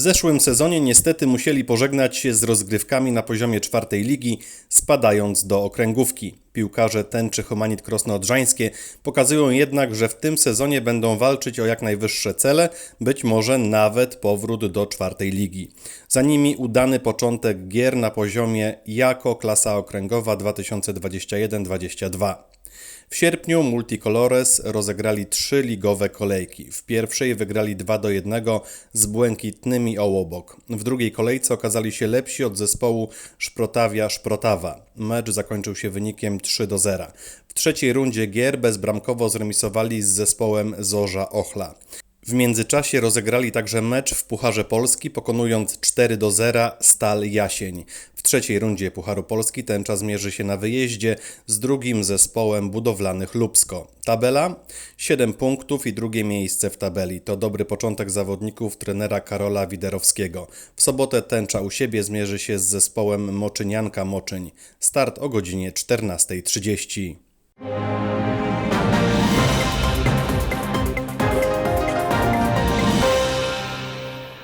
zeszłym sezonie niestety musieli pożegnać się z rozgrywkami na poziomie czwartej ligi, spadając do okręgówki. Piłkarze Tęczy Homanit Krosno Odrzańskie pokazują jednak, że w tym sezonie będą walczyć o jak najwyższe cele, być może nawet powrót do czwartej ligi. Za nimi udany początek gier na poziomie jako klasa okręgowa 2021-22. W sierpniu Multicolores rozegrali trzy ligowe kolejki. W pierwszej wygrali 2 do 1 z błękitnymi Ołobok. W drugiej kolejce okazali się lepsi od zespołu Szprotawia Szprotawa. Mecz zakończył się wynikiem 3 do 0. W trzeciej rundzie gier bezbramkowo zremisowali z zespołem Zorza Ochla. W międzyczasie rozegrali także mecz w Pucharze Polski, pokonując 4 do 0 Stal Jasień. W trzeciej rundzie Pucharu Polski tęcza zmierzy się na wyjeździe z drugim zespołem budowlanych Lubsko. Tabela? 7 punktów i drugie miejsce w tabeli. To dobry początek zawodników trenera Karola Widerowskiego. W sobotę tęcza u siebie zmierzy się z zespołem Moczynianka Moczyń. Start o godzinie 14.30.